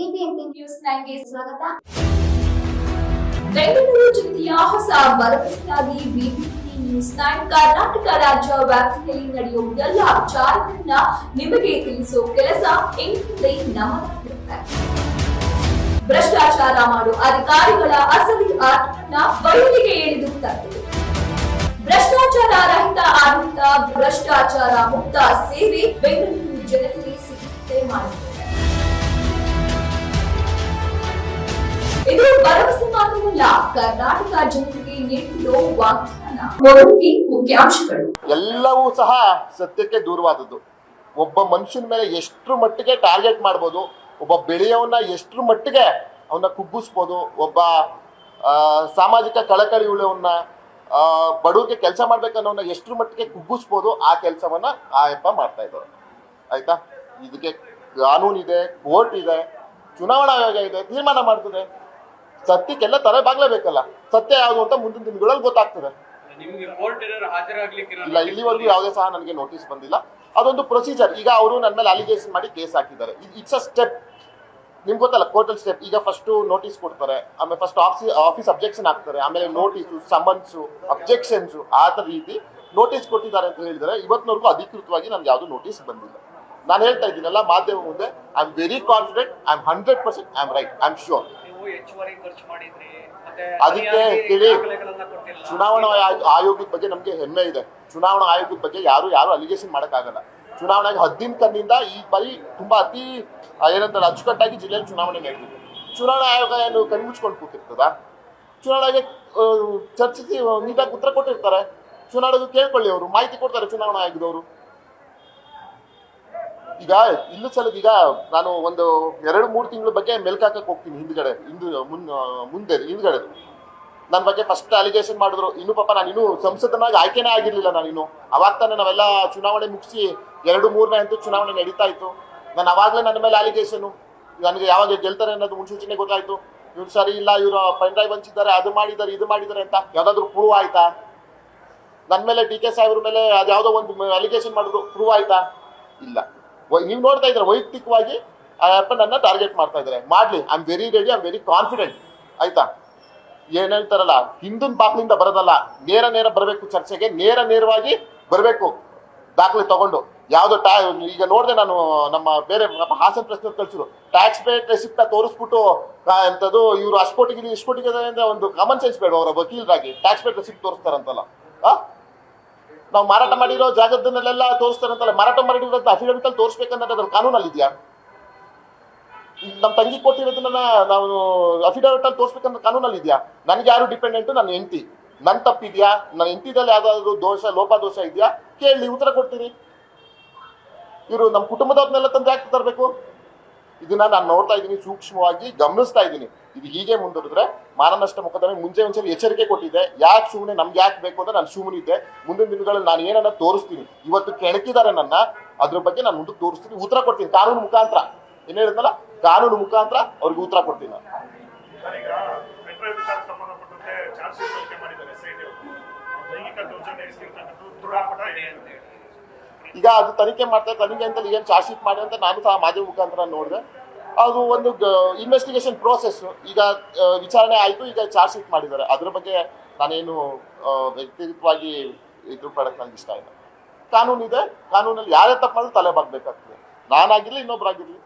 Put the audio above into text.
News ನೈನ್ಗೆ ಸ್ವಾಗತ. ಬೆಂಗಳೂರು ಜಿಲ್ಲೆಯ ಹೊಸ ಭರವಸೆಯಾಗಿ ಬಿಬಿಎಂಪಿ ನ್ಯೂಸ್ ನೈನ್ ಕರ್ನಾಟಕ ರಾಜ್ಯ ವ್ಯಾಪ್ತಿಯಲ್ಲಿ ನಡೆಯುವ ಎಲ್ಲ ವಿಚಾರಗಳನ್ನ ನಿಮಗೆ ತಿಳಿಸೋ ಕೆಲಸ ಇನ್ಮುಂದೆ ನಮ್ಮದಾಗಿರುತ್ತೆ ಭ್ರಷ್ಟಾಚಾರ ಮಾಡೋ ಅಧಿಕಾರಿಗಳ ಅಸಲಿ ಆಟವನ್ನ ಬಯಲಿಗೆ ಎಳೆದು ತರುತ್ತದೆ ಭ್ರಷ್ಟಾಚಾರ ರಹಿತ ಆಡಳಿತ, ಭ್ರಷ್ಟಾಚಾರ ಮುಕ್ತ ಸೇವೆ ಬೆಂಗಳೂರು ಜನತೆಗೆ ಸಿಗುತ್ತೆ ಮಾಡುತ್ತದೆ ಇದು ಭರವಸೆ ಮಾತ್ರವಲ್ಲ ಕರ್ನಾಟಕ ಜನತೆಗೆ ನೀಡಿರೋ ವಾಗ್ದಾನ. ಮುಖ್ಯಾಂಶಗಳು. ಎಲ್ಲವೂ ಸಹ ಸತ್ಯಕ್ಕೆ ದೂರವಾದದ್ದು. ಒಬ್ಬ ಮನುಷ್ಯನ ಮೇಲೆ ಎಷ್ಟರ ಮಟ್ಟಿಗೆ ಟಾರ್ಗೆಟ್ ಮಾಡ್ಬೋದು ಒಬ್ಬ ಬೆಳೆಯವನ್ನ ಎಷ್ಟರ ಮಟ್ಟಿಗೆ ಅವನ್ನ ಕುಗ್ಗಿಸ್ಬೋದು ಒಬ್ಬ ಸಾಮಾಜಿಕ ಕಳಕಳಿ ಉಳ್ಳವನ್ನ ಆ, ಬಡವರಿಗೆ ಕೆಲಸ ಮಾಡ್ಬೇಕನ್ನೋನ್ನ ಎಷ್ಟರ ಮಟ್ಟಿಗೆ ಕುಗ್ಗಿಸ್ಬೋದು ಆ ಕೆಲಸವನ್ನ ಆ ಯಪ್ಪ ಮಾಡ್ತಾ ಇದ್ದಾರೆ. ಆಯ್ತಾ? ಇದಕ್ಕೆ ಕಾನೂನಿದೆ ಕೋರ್ಟ್ ಇದೆ ಚುನಾವಣಾ ಆಯೋಗ ಇದೆ ತೀರ್ಮಾನ ಮಾಡ್ತದೆ. ಸತ್ಯಕ್ಕೆಲ್ಲ ತಲೆ ಬಾಗ್ಲೇಬೇಕಲ್ಲ. ಸತ್ಯ ಯಾವುದು ಅಂತ ಮುಂದಿನ ದಿನಗಳಲ್ಲಿ ಗೊತ್ತಾಗ್ತದೆ. ಇಲ್ಲ ಇಲ್ಲಿವರೆಗೂ ಯಾವುದೇ ಸಹ ನನಗೆ ನೋಟಿಸ್ ಬಂದಿಲ್ಲ. ಅದೊಂದು ಪ್ರೊಸೀಜರ್ ಈಗ ಅವರು ನನ್ನ ಮೇಲೆ ಅಲಿಗೇಷನ್ ಮಾಡಿ ಕೇಸ್ ಹಾಕಿದ್ದಾರೆ. ಇಟ್ಸ್ ಅ ಸ್ಟೆಪ್ ನಿಮ್ಗೆ ಗೊತ್ತಲ್ಲ ಕೋರ್ಟಲ್ ಸ್ಟೆಪ್ ಈಗ ಫಸ್ಟ್ ನೋಟಿಸ್ ಕೊಡ್ತಾರೆ. ಆಮೇಲೆ ಫಸ್ಟ್ ಆಫೀಸ್ ಆಫೀಸ್ ಅಬ್ಜೆಕ್ಷನ್ ಹಾಕ್ತಾರೆ. ಆಮೇಲೆ ನೋಟಿಸ್ ಸಮನ್ಸು ಅಬ್ಜೆಕ್ಷನ್ಸ್ ಆ ಥರ ರೀತಿ ನೋಟಿಸ್ ಕೊಟ್ಟಿದ್ದಾರೆ ಅಂತ ಹೇಳಿದರೆ ಇವತ್ತಿನವರೆಗೂ ಅಧಿಕೃತವಾಗಿ ನನ್ಗೆ ಯಾವುದು ನೋಟಿಸ್ ಬಂದಿಲ್ಲ. ನಾನು ಹೇಳ್ತಾ ಇದ್ದೀನಲ್ಲ ಮಾಧ್ಯಮ ಮುಂದೆ I am very confident I am hundred percent I am right I am sure ಅದಕ್ಕೆ ಕೇಳಿ ಚುನಾವಣಾ ಆಯೋ- ಆಯೋಗದ ಬಗ್ಗೆ ನಮಗೆ ಹೆಮ್ಮೆ ಇದೆ. ಚುನಾವಣಾ ಆಯೋಗದ ಬಗ್ಗೆ ಯಾರು ಯಾರು ಅಲಿಗೇಷನ್ ಮಾಡೋಕ್ಕಾಗಲ್ಲ. ಹದ್ದಿನ ಕಣ್ಣಿಂದ ಈ ಬಾರಿ ತುಂಬಾ ಅತಿ ಏನಂತಾರೆ ಅಚ್ಚುಕಟ್ಟಾಗಿ ಜಿಲ್ಲೆಯಲ್ಲಿ ಚುನಾವಣೆ ನಡೆದಿದೆ. ಚುನಾವಣಾ ಆಯೋಗ ಏನು ಕಣ್ಮುಚ್ಕೊಂಡು ಕೂತಿರ್ತದ? ಚುನಾವಣೆಗೆ ಚರ್ಚಿಸಿ ನೀಟಾಗಿ ಉತ್ತರ ಕೊಟ್ಟಿರ್ತಾರೆ. ಚುನಾವಣೆಗೆ ಕೇಳ್ಕೊಳ್ಳಿ ಅವರು ಮಾಹಿತಿ ಕೊಡ್ತಾರೆ ಚುನಾವಣಾ ಆಯೋಗದವರು. ಈಗ ಇಲ್ಲೂ ಸಲ ಈಗ ನಾನು ಒಂದು ಎರಡು, ಮೂರು ತಿಂಗಳ ಬಗ್ಗೆ ಮೆಲ್ಕಾಕಕ್ಕೆ ಹೋಗ್ತೀನಿ ಹಿಂದ್ಗಡೆ, ಹಿಂದು, ಮುನ್ ಮುಂದೆ, ಹಿಂದ್ಗಡೆ. ನನ್ನ ಬಗ್ಗೆ ಫಸ್ಟ್ ಅಲಿಗೇಷನ್ ಮಾಡಿದ್ರು. ಇನ್ನು ಪಾಪ ನಾನು ಇನ್ನೂ ಸಂಸದನಾಗಿ ಆಯ್ಕೆನೇ ಆಗಿರ್ಲಿಲ್ಲ ನಾನು ಇನ್ನು. ಅವಾಗ ತಾನೇ ನಾವೆಲ್ಲ ಚುನಾವಣೆ ಮುಗಿಸಿ ಎರಡು, ಮೂರನೇ ಹಂತ ಚುನಾವಣೆ ನಡೀತಾ ಇತ್ತು. ನಾನು ಅವಾಗಲೇ ನನ್ನ ಮೇಲೆ ಅಲಿಗೇಷನು ನನಗೆ ಯಾವಾಗ ಗೆಲ್ತಾರೆ ಅನ್ನೋದು ಮುನ್ಸೂಚನೆ ಗೊತ್ತಾಯ್ತು. ಇವ್ರು ಸರಿ ಇಲ್ಲ, ಇವರು ಪೆನ್ ಡ್ರೈವ್ ಹಂಚಿದ್ದಾರೆ, ಅದು ಮಾಡಿದ್ದಾರೆ, ಇದು ಮಾಡಿದ್ದಾರೆ ಅಂತ ಯಾವ್ದಾದ್ರು ಪ್ರೂವ್ ಆಯ್ತಾ? ನನ್ನ ಮೇಲೆ ಡಿ ಕೆ ಸಾಹೇಬ್ರ ಮೇಲೆ ಅದು ಯಾವುದೋ ಒಂದು ಅಲಿಗೇಷನ್ ಮಾಡಿದ್ರು ಪ್ರೂವ್ ಆಯ್ತಾ? ಇಲ್ಲ. ನೀವು ನೋಡ್ತಾ ಇದ್ರೆ ವೈಯಕ್ತಿಕವಾಗಿ ಆ ನನ್ನ ಟಾರ್ಗೆಟ್ ಮಾಡ್ತಾ ಇದ್ದಾರೆ. ಮಾಡ್ಲಿ I am very ready I am very confident ಆಯ್ತಾ? ಏನ್ ಹೇಳ್ತಾರಲ್ಲ, ಹಿಂದಿನ ಬಾಕ್ಲಿಂದ ಬರೋದಲ್ಲ, ನೇರ ನೇರ ಬರಬೇಕು ಚರ್ಚೆಗೆ, ನೇರ ನೇರವಾಗಿ ಬರಬೇಕು. ದಾಖಲೆ ತಗೊಂಡು. ಯಾವ್ದು ಟ್ಯಾ ಈಗ ನೋಡಿದೆ ನಾನು ನಮ್ಮ ಬೇರೆ ನಮ್ಮ ಹಾಸನ ಪ್ರಶ್ನೆ ಕಳಿಸಿದ್ರು. ಟ್ಯಾಕ್ಸ್ ಪೇ ರೆಸಿಪ್ಟ ತೋರಿಸ್ಬಿಟ್ಟು ಎಂಥದ್ದು ಇವರು ಅಷ್ಟು ಕೋಟಿಗೆ, ಇಷ್ಟು ಕೋಟಿಗೆ ಒಂದು ಕಾಮನ್ ಸೆನ್ಸ್ ಬೇಡ, ಅವರ ವಕೀಲರಾಗಿ. ಟ್ಯಾಕ್ಸ್ ಪೇ ರೆಸಿಪ್ಟ್ ತೋರಿಸ್ತಾರಂತಲ್ಲ. ನಾವು ಮಾರಾಟ ಮಾಡಿರೋ ಜಾಗದನ್ನೆಲ್ಲ ತೋರಿಸ್ತಾರಂತಲ್ಲ ಮಾರಾಟ ಮಾಡಿರೋ ಅಫಿಡವಿಟ್ ಅಲ್ಲಿ ತೋರಿಸ್ಬೇಕನ್ನೋದು ಅದ್ರ ಕಾನೂನಲ್ಲಿ ಇದೆಯಾ ನಮ್ಮ ತಂಗಿ ಕೊಟ್ಟಿರೋದನ್ನ ನಾವು ಅಫಿಡವಿಟ್ ಅಲ್ಲಿ ತೋರಿಸ್ಬೇಕನ್ನೋ ಕಾನೂನಲ್ಲಿ ಇದೆಯಾ ನನಗೆ ಯಾರು ಡಿಪೆಂಡೆಂಟ್ ನನ್ನ ಹೆಂಡತಿ. ನನ್ ತಪ್ಪಿದ್ಯಾ? ನನ್ನ ಹೆಂಡತಿದಲ್ಲಿ ಯಾವ್ದಾದ್ರು ದೋಷ, ಲೋಪ ದೋಷ ಇದೆಯಾ? ಕೇಳಿ, ಉತ್ತರ ಕೊಡ್ತೀನಿ ಇವರು ನಮ್ಮ ಕುಟುಂಬದವ್ರನ್ನೆಲ್ಲ ತಂದ್ರೆ ಯಾಕೆ ತರಬೇಕು? ಇದನ್ನ ನಾನು ನೋಡ್ತಾ ಇದ್ದೀನಿ, ಸೂಕ್ಷ್ಮವಾಗಿ ಗಮನಿಸ್ತಾ ಇದ್ದೀನಿ. ಇದು ಹೀಗೆ ಮುಂದುವರೆದ್ರೆ ಮಾನನಷ್ಟ ಮೊಕದ್ದಮೆ ಮುಂಚೆ ಒಂದ್ಸಲ ಎಚ್ಚರಿಕೆ ಕೊಟ್ಟಿದ್ದೆ. ಯಾಕೆ ಸುಮ್ಮನೆ ನಮ್ಗೆ ಯಾಕೆ ಬೇಕು ಅಂತ ನಾನು ಸುಮ್ಮನಿದ್ದೆ ಮುಂದಿನ ದಿನಗಳಲ್ಲಿ ನಾನು ಏನನ್ನ ತೋರಿಸ್ತೀನಿ. ಇವತ್ತು ಕೆಣಕಿದ್ದಾರೆ ನನ್ನ. ಅದ್ರ ಬಗ್ಗೆ ನಾನು ಮುಂದಕ್ಕೆ ತೋರಿಸ್ತೀನಿ. ಉತ್ತರ ಕೊಡ್ತೀನಿ. ಕಾನೂನು ಮುಖಾಂತರ. ಏನ್ ಹೇಳಿದ್ನಲ್ಲ? ಕಾನೂನು ಮುಖಾಂತರ ಅವ್ರಿಗೆ ಉತ್ತರ ಕೊಡ್ತೀನಿ ನಾನು. ಈಗ ಅದು ತನಿಖೆ ಮಾಡ್ತಾರೆ ತನಿಖೆ ಅಂತ ಏನು ಚಾರ್ಜ್ ಶೀಟ್ ಮಾಡಿ ಅಂತ ನಾನು ಸಹ ಮಾಜಿ ಮುಖಾಂತರ ನೋಡಿದೆ. ಅದು ಒಂದು ಇನ್ವೆಸ್ಟಿಗೇಷನ್ ಪ್ರೋಸೆಸ್ ಈಗ ವಿಚಾರಣೆ ಆಯಿತು, ಈಗ ಚಾರ್ಜ್ ಶೀಟ್ ಮಾಡಿದ್ದಾರೆ. ಅದ್ರ ಬಗ್ಗೆ ನಾನೇನು ವ್ಯಕ್ತಿಗತವಾಗಿ ಇದ್ರ ಪಡಕ್ಕೆ ನನಗೆ ಇಷ್ಟ ಇಲ್ಲ. ಕಾನೂನಿದೆ, ಕಾನೂನಲ್ಲಿ ಯಾರೇ ತಪ್ಪು ತಲೆ ಬಾಗ್ಬೇಕಾಗ್ತದೆ. ನಾನಾಗಿರ್ಲಿ, ಇನ್ನೊಬ್ರಾಗಿರ್ಲಿ.